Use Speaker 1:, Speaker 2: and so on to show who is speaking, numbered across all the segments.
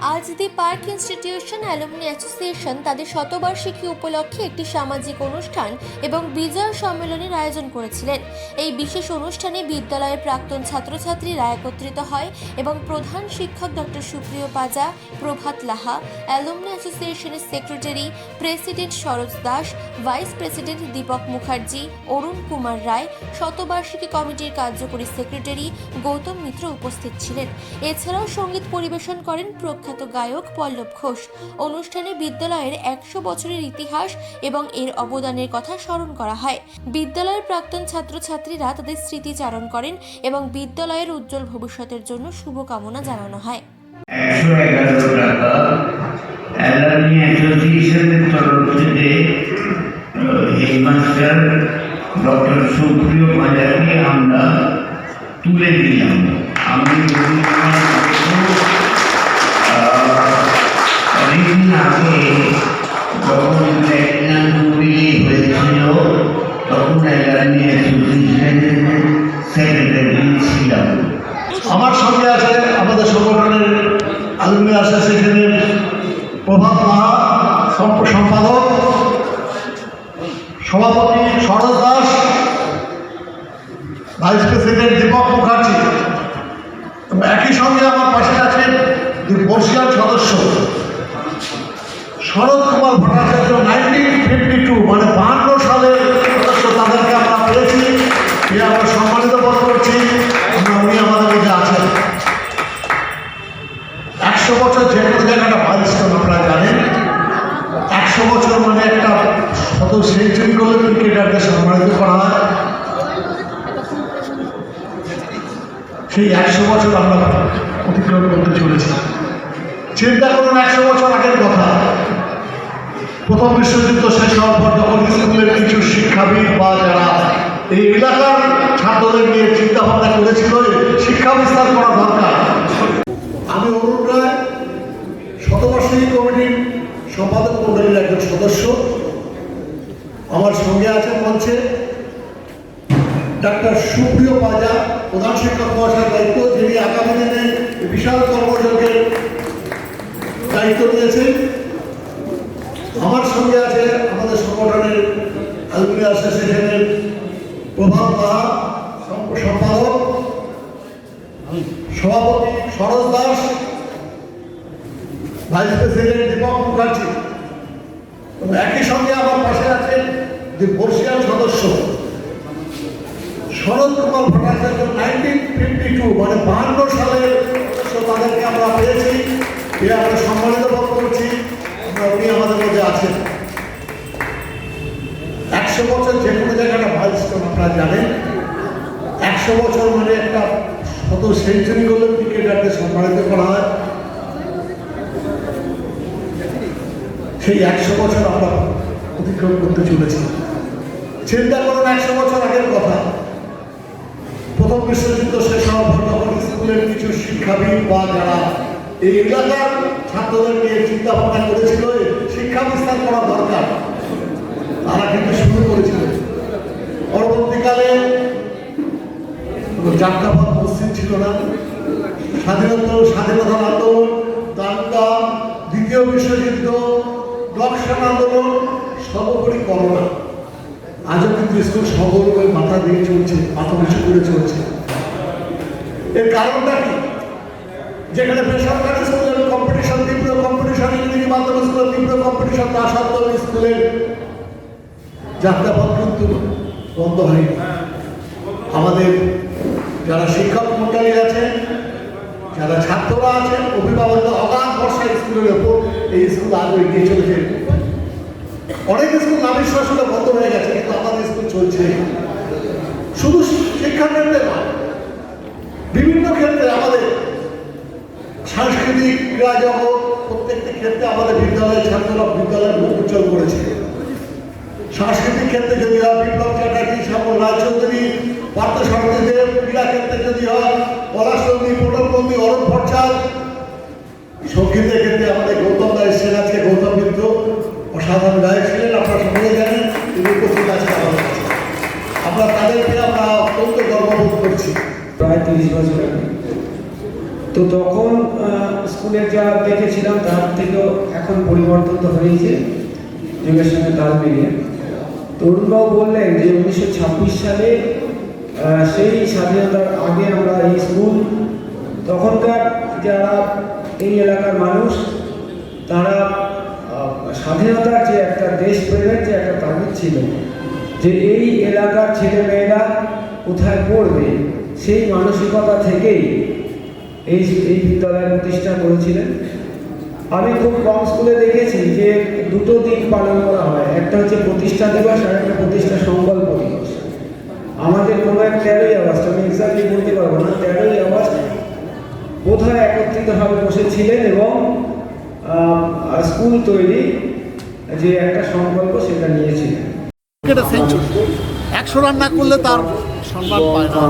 Speaker 1: আজ the Park Institution alumni association তাদের শতবার্ষিকী উপলক্ষে একটি সামাজিক অনুষ্ঠান এবং বিজয় সম্মেলনের আয়োজন করেছিলেন। এই বিশেষ অনুষ্ঠানে বিদ্যালয়ের প্রাক্তন ছাত্রছাত্রীরা একত্রিত হয় এবং প্রধান শিক্ষক ডক্টর সুপ্রিয় পাজা, প্রভাত লাহা, অ্যালুমিনি অ্যাসোসিয়েশনের secretary president Saroj Das, vice president Dipak Mukherjee, Arun Kumar Roy, শতবার্ষিকী কমিটির কার্যকরী সেক্রেটারি গৌতম মিত্র উপস্থিত ছিলেন। এছাড়াও সংগীত পরিবেশন করেন প্রখ্যাত গায়ক পল্লব ঘোষ। অনুষ্ঠানে বিদ্যালয়ের একশো বছরের ইতিহাস এবং এর অবদানের কথা স্মরণ করা হয়। বিদ্যালয়ের প্রাক্তন ছাত্রছাত্রীরা তাদের স্মৃতিচারণ করেন এবং বিদ্যালয়ের উজ্জ্বল ভবিষ্যতের জন্য শুভকামনা জানানো হয়।
Speaker 2: ডক্টর সুপ্রিয় আমরা তুলে দিলাম। আমি আগে যখন প্ল্যাটিনাম জুবিলি হয়েছিল, তখন অ্যালার্মি সেক্রেটারি ছিলাম।
Speaker 3: আমার সঙ্গে আছে আমাদের সংগঠনের আলুমি অ্যাসোসিয়েশনের প্রভাত মাহা সম্প- সম্পাদক, সভাপতি সরোজ দাস, ভাইস প্রেসিডেন্ট দীপক মুখার্জি। একই সঙ্গে আমার পাশে আছেন দুই বর্ষিয়ান সদস্য। Sarat Kumar Bhattacharya nineteen fifty two মানে বাহান্ন সালের সদস্য তাদেরকে আমরা পেয়েছি। এ আমরা সম্মানিত বোধ করছি। উনি আমাদের মধ্যে আছেন। একশো বছর যে কোনো একটা মাইলস্টোন আপনারা জানেন। একশো বছর মানে একটা শত সেঞ্চুরি করলে ক্রিকেটারদের সম্মানিত করা হয়। সেই একশো বছর আমরা অতিক্রম করতে চলেছি। চিন্তা করুন, একশো বছর আগের কথা। প্রথম বিশ্বযুদ্ধ শেষ হওয়ার পর যখন স্কুলের কিছু শিক্ষাবিদ বা যারা এই এলাকার ছাত্রদের নিয়ে চিন্তা ভাবনা করেছিল শিক্ষা বিস্তার করা দরকার, আমি অরুণ রায় শতবার্ষিকী কমিটির সম্পাদক মন্ডলীর একজন সদস্য, আমার সঙ্গে আছেন মঞ্চে ডাক্তার সুপ্রিয় পাজা, প্রধান শিক্ষক মহাশয়ের দায়িত্ব, যিনি আগামী দিনে বিশাল কর্মযোগের দায়িত্ব নিয়েছেন আমার সঙ্গে আছে আমাদের সংগঠনের অ্যাসোসিয়েশনের সম্পাদক, সভাপতি দাস, ভাইস প্রেসিডেন্ট দীপক মুখার্জি। একই সঙ্গে আমার পাশে আছেন যে বর্ষিয়ান সদস্য Sarat Kumar Bhattacharya nineteen fifty two মানে বাহান্ন সদস্য তাদেরকে আমরা পেয়েছি আমরা সম্মানিত বোধ করছি আমরা উনি আমাদের মধ্যে আছেন একশো বছর যে কোনো জায়গাটা মাইলস্টোন আপনারা জানেন একশো বছর মানে একটা শত সেঞ্চুরি করলে ক্রিকেটারদের সম্মানিত করা হয়। সেই একশো বছর আমরা অতিক্রম করতে চলেছি। চিন্তা করুন, একশো বছর আগের কথা। প্রথম বিশ্বযুদ্ধ শেষ হওয়ার পর স্কুলের কিছু শিক্ষাবিদ বা যারা এই এলাকার ছাত্রদের নিয়ে চিন্তা ভাবনা করেছিল শিক্ষা বিস্তার করা দরকার, তারা কিন্তু শুরু করেছিল। পরবর্তীকালে কোনো যাত্রাপথ মসজিদ ছিল না। স্বাধীনতা স্বাধীনতার আন্দোলন, দাঙ্গা, দ্বিতীয় বিশ্বযুদ্ধ নকশান আন্দোলন, সর্বোপরি করোনা। আজও কিন্তু স্কুল হয়ে মাথা দিয়ে চলছে, মাথা উঁচু করে চলছে। এর কারণটা কি? যেখানে বেসরকারি স্কুলের কম্পিটিশন তীব্র কম্পিটিশন ইংরেজি মাধ্যম স্কুলের তীব্র কম্পিটিশন তা সত্ত্বেও স্কুলের যাত্রাপথ কিন্তু বন্ধ হয়নি। আমাদের যারা শিক্ষক মন্ডলী আছেন যারা ছাত্ররা আছেন অভিভাবক অগাধ ভরসা স্কুলের ওপর এই স্কুল আরও এগিয়ে চলেছে। অনেক স্কুল নামের আসলে বন্ধ হয়ে গেছে, কিন্তু আমাদের স্কুল চলছে। শুধু শিক্ষা ক্ষেত্রে নয়, বিভিন্ন ক্ষেত্রে আমাদের সাংস্কৃতিক ক্রীড়া জগৎ প্রত্যেকটি ক্ষেত্রে আমাদের বিদ্যালয়ের ছাত্ররা বিদ্যালয়ের উজ্জ্বল করেছে। সাংস্কৃতিক ক্ষেত্রে যদি হয়, বিপ্লব চ্যাটার্জি, শ্যামল রায়চৌধুরী পার্থ সারথীদেব ক্রীড়া ক্ষেত্রে যদি হয় পলাশনন্দী পটলবন্দী অরূপ ভট্টাচার্য সঙ্গীতের ক্ষেত্রে আমাদের গৌতম দাস এসেছেন আজকে। গৌতম মিত্র অসাধারণ গায়ক ছিলেন, আপনারা সকলে জানেন, তিনি উপস্থিত আছেন আমাদের কাছে। আমরা তাদেরকে, আমরা অত্যন্ত গর্ববোধ করছি।
Speaker 4: প্রায় তিরিশ বছর আগে। তো তখন স্কুলের যা দেখেছিলাম, তার থেকেও এখন পরিবর্তন তো হয়েছে যুগের সঙ্গে তাল মিলিয়ে। তরুণবাবু বললেন যে উনিশশো ছাব্বিশ সালে সেই স্বাধীনতার আগে আমরা এই স্কুল, তখনকার যারা এই এলাকার মানুষ, তারা স্বাধীনতার যে একটা দেশপ্রেমের যে একটা তাগিদ ছিল, যে এই এলাকার ছেলে মেয়েরা কোথায় পড়বে, সেই মানসিকতা থেকেই এই এই বিদ্যালয় প্রতিষ্ঠা করেছিলেন। আমি খুব কম স্কুলে দেখেছি যে দুটো দিন পালন করা হয়। একটা হচ্ছে প্রতিষ্ঠা দিবস আর একটা প্রতিষ্ঠা সংকল্প দিবস। আমাদের কোনো এক তেরোই আগস্ট, আমি এক্সাক্টলি বলতে পারব না, তেরোই আগস্ট বোধহয় একত্রিতভাবে বসেছিলেন এবং স্কুল তৈরি যে একটা সংকল্প সেটা নিয়েছিলেন।
Speaker 3: একশো রান না করলে তার সম্মান পায় না।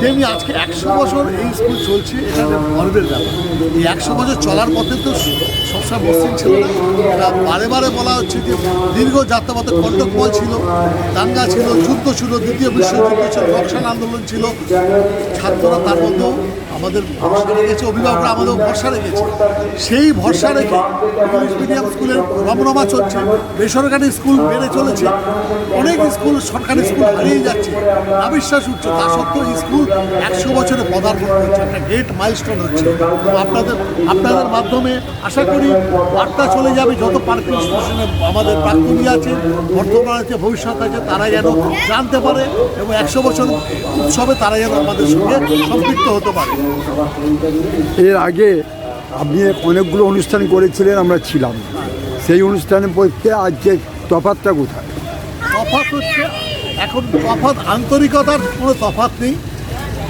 Speaker 3: তেমনি আজকে একশো বছর এই স্কুল চলছে, এটা গর্বের ব্যাপার। এই একশো বছর চলার পথে তো সবসময় মসৃণ ছিল না। এটা বারে বারে বলা হচ্ছে যে দীর্ঘ যাত্রাপথে কণ্টকমল ছিল, দাঙ্গা ছিল, যুদ্ধ ছিল, দ্বিতীয় বিশ্বযুদ্ধ ছিল, নকশাল আন্দোলন ছিল। ছাত্ররা তার মধ্যেও আমাদের ভরসা রেখেছে, অভিভাবকরা আমাদের ভরসা রেখেছে। সেই ভরসা রেখে ইংলিশ মিডিয়াম স্কুলের রমরমা চলছে, বেসরকারি স্কুল বেড়ে চলেছে, অনেক স্কুল সরকারি স্কুল হারিয়ে যাচ্ছে। অবিশ্বাস উঠছে, তা সত্ত্বেও স্কুল একশো বছরে পদার্পণ করছে একটা গ্রেট মাইলস্টোন হচ্ছে। আপনাদের আপনাদের মাধ্যমে আশা করি বার্তা চলে যাবে, যত পার্কিং স্টেশনে আমাদের প্রাক্তনী আছে, বর্তমান আছে, ভবিষ্যৎ আছে, তারা যেন জানতে পারে এবং একশো বছর উৎসবে তারা যেন আমাদের সঙ্গে সম্পৃক্ত হতে পারে।
Speaker 5: এর আগে আপনি অনেকগুলো অনুষ্ঠান করেছিলেন, আমরা ছিলাম। সেই অনুষ্ঠানে পড়তে আজকে তফাতটা কোথায়?
Speaker 3: তফাৎ হচ্ছে, এখন তফাৎ আন্তরিকতার কোনো তফাৎ নেই।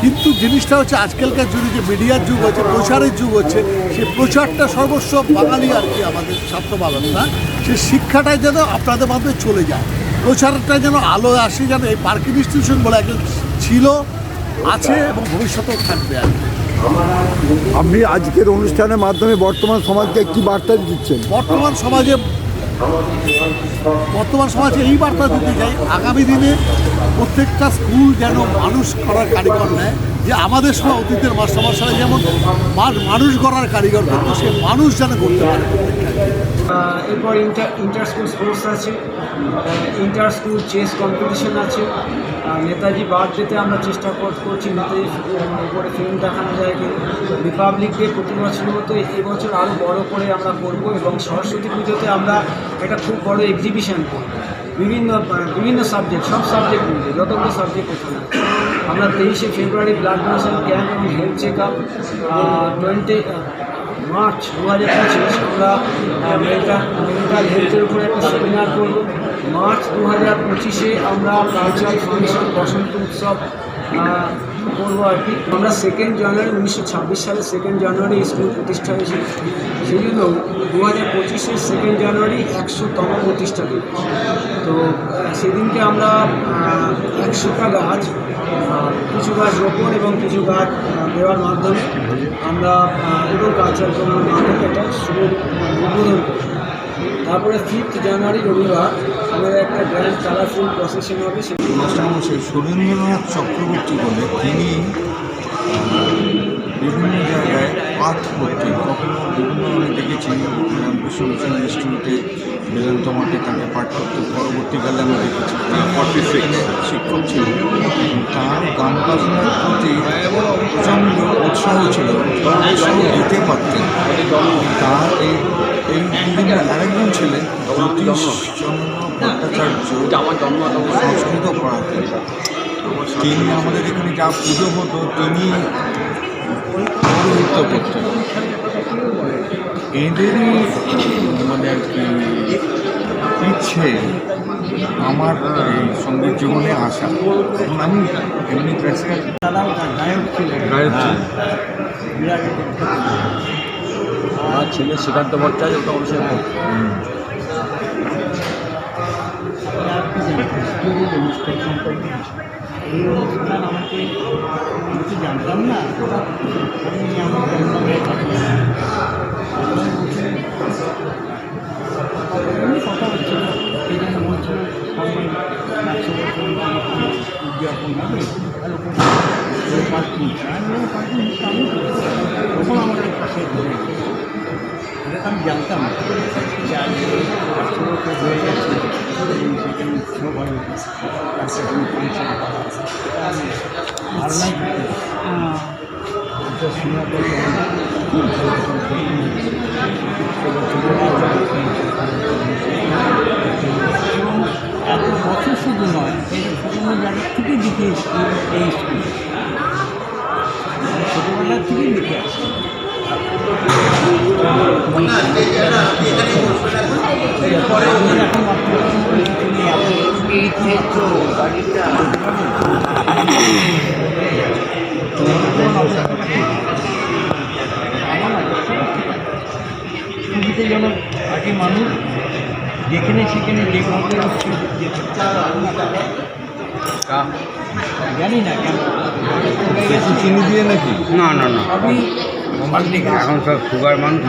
Speaker 3: কিন্তু জিনিসটা হচ্ছে, আজকালকার যুগে যে মিডিয়ার যুগ হচ্ছে, প্রচারের যুগ হচ্ছে সেই প্রচারটা সর্বস্ব বাঙালি আর কি আমাদের ছাত্র বাঙালিরা সেই শিক্ষাটাই যেন আপনাদের মাধ্যমে চলে যায়। প্রচারটা যেন আলো আসে, যেন এই পার্কিং ইনস্টিটিউশন বলে একজন ছিল, আছে এবং ভবিষ্যতেও থাকবে আর কি।
Speaker 5: আপনি আজকের অনুষ্ঠানের মাধ্যমে বর্তমান সমাজকে একটি বার্তা দিচ্ছেন?
Speaker 3: বর্তমান সমাজে বর্তমান সমাজে এই বার্তা দিতে চাই, আগামী দিনে প্রত্যেকটা স্কুল যেন মানুষ করার কারিগর নেয়। যে আমাদের সময় অতীতের মাস্টারমশাই যেমন মানুষ গড়ার কারিগর করতো সে মানুষ যেন করতে পারে প্রত্যেকটা।
Speaker 4: এরপর ইন্টার ইন্টার স্কুল স্পোর্টস আছে ইন্টার স্কুল চেস কম্পিটিশন আছে। নেতাজি বার্থডেতে আমরা চেষ্টা কর- করছি, নেতাজি উপরে ফিল্ম দেখানো যায় রিপাবলিক ডে প্রতি বছরের মতো এবছর আরও বড় করে আমরা করব এবং সরস্বতী পুজোতে আমরা একটা খুব বড় এক্সিবিশন করব। বিভিন্ন বিভিন্ন সাবজেক্ট সব সাবজেক্ট মিলিয়ে, যতগুলো সাবজেক্ট ওখানে আমরা তেইশে ফেব্রুয়ারি ব্লাড ডোনেশন ক্যাম্প এবং health check up twenty March দু হাজার পঁচিশ, আমরা মেন্টাল মেন্টাল হেলথের উপরে একটা সেমিনার করব। মার্চ দু হাজার পঁচিশে আমরা কালচারাল ফাংশন বসন্ত উৎসব করব আর কি। আমরা সেকেন্ড জানুয়ারি, উনিশশো ছাব্বিশ সালে সেকেন্ড জানুয়ারি স্কুল প্রতিষ্ঠা হয়েছিল। সেই জন্য দু হাজার পঁচিশের সেকেন্ড জানুয়ারি একশোতম প্রতিষ্ঠা দিবস। তো, সেদিনকে আমরা একশোটা গাছ কিছু গাছ রোপণ এবং কিছু গাছ দেওয়ার মাধ্যমে আমরা এবং কালচার প্রোগ্রামের মাধ্যমে একটা শুভ উদ্বোধন করি তারপরে ফিফথ জানুয়ারি রবিবার, আমাদের একটা গ্র্যান্ড কালারফুল প্রসেশন হবে, সেটি
Speaker 6: মাস্টারমশাই সুরেন্দ্রনাথ চক্রবর্তী বলে তিনি বিভিন্ন জায়গায় পাঠ করতেন কখনো বিভিন্ন আমি দেখেছি রামকৃষ্ণ মিশন ইনস্টিটিউটে বেদান্ত মঠে তাকে পাঠ করতে পরবর্তীকালে আমি দেখেছি ফর্টি সিক্স শিক্ষক ছিল। তার গান বাজনার প্রতি প্রচণ্ড উৎসাহ ছিল। উৎসাহ দিতে পারতেন। তার এই এই দুজনের আরেকজন ছিলেন ভট্টাচার্য সংস্কৃত পড়াতেন। তিনি আমাদের এখানে যা পুজো হতো, তিনি পৌরোহিত্য করতেন। এদেরই মানে আর কি ইচ্ছে আমার সংগীত জীবনে আসা এবং আমি এমনি ক্লাসিক্যাল
Speaker 4: গায়ক ছিলেন
Speaker 7: আমার ছেলে শ্রীকান্ত ভট্টাচার্য তখন সে
Speaker 4: এই অনুষ্ঠান আমাকে আমি জানতাম না আমি আমার তখন আমাদের পাশে ধরে
Speaker 7: তো আমি জানতাম যে একশো হয়ে এটা ভালো যেন আগে মানুষ যেখানে সেখানে যেভাবে জানি না কেন
Speaker 8: চিনি দিয়ে নাকি না না। না এখন সব সুগার মানুষ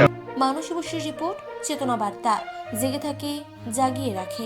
Speaker 1: মানুষ অবশ্যই রিপোর্ট, চেতনা বার্তা। জেগে থাকে, জাগিয়ে রাখে।